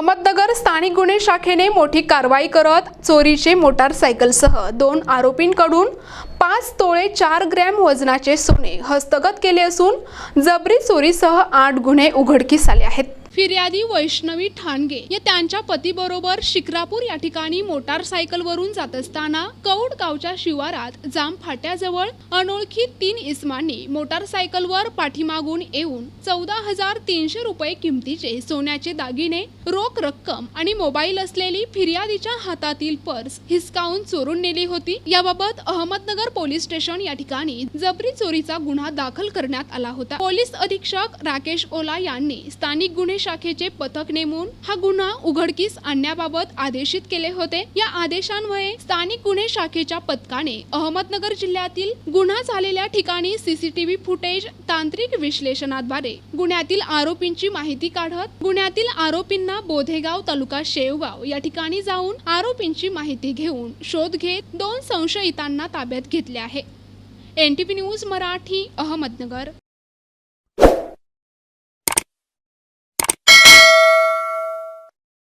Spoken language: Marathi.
अहमदनगर स्थानिक गुन्हे शाखेने मोठी कारवाई करत चोरीचे मोटारसायकलसह दोन आरोपींकडून पाच तोळे चार ग्रॅम वजनाचे सोने हस्तगत केले असून जबरी चोरीसह आठ गुन्हे उघडकीस आले आहेत. फिर्यादी वैष्णवी ठाणगे या त्यांच्या पतीबरोबर शिक्रापूर या ठिकाणी मोटारसायकलवरून जात असताना कौड गावच्या शिवारात जाम फाट्याजवळ अनोळखी तीन इसमांनी मोटारसायकलवर पाठीमागून येऊन चौदा हजार तीनशे रुपये किमतीचे सोन्याचे दागिने रोख रक्कम आणि मोबाईल असलेली फिर्यादीच्या हातातील पर्स हिसकावून चोरून नेली होती. याबाबत अहमदनगर पोलीस स्टेशन या ठिकाणी जबरी चोरीचा गुन्हा दाखल करण्यात आला होता. पोलीस अधीक्षक राकेश ओला यांनी स्थानिक गुन्हे शाखेचे पथक नेमून हा गुन्हा उघडकीस आणण्याबाबत आदेशित केले होते. या आदेशान्वये स्थानिक गुन्हे शाखेच्या पथकाने अहमदनगर जिल्ह्यातील गुन्हा झालेल्या ठिकाणी सीसीटीव्ही फुटेज तांत्रिक विश्लेषणाद्वारे गुन्ह्यातील आरोपींची माहिती काढत गुन्ह्यातील आरोपींना बोधेगाव तालुका शेवगाव या ठिकाणी जाऊन आरोपींची माहिती घेऊन शोध घेत दोन संशयितांना ताब्यात घेतले आहे. N T news Marathi Ahmednagar.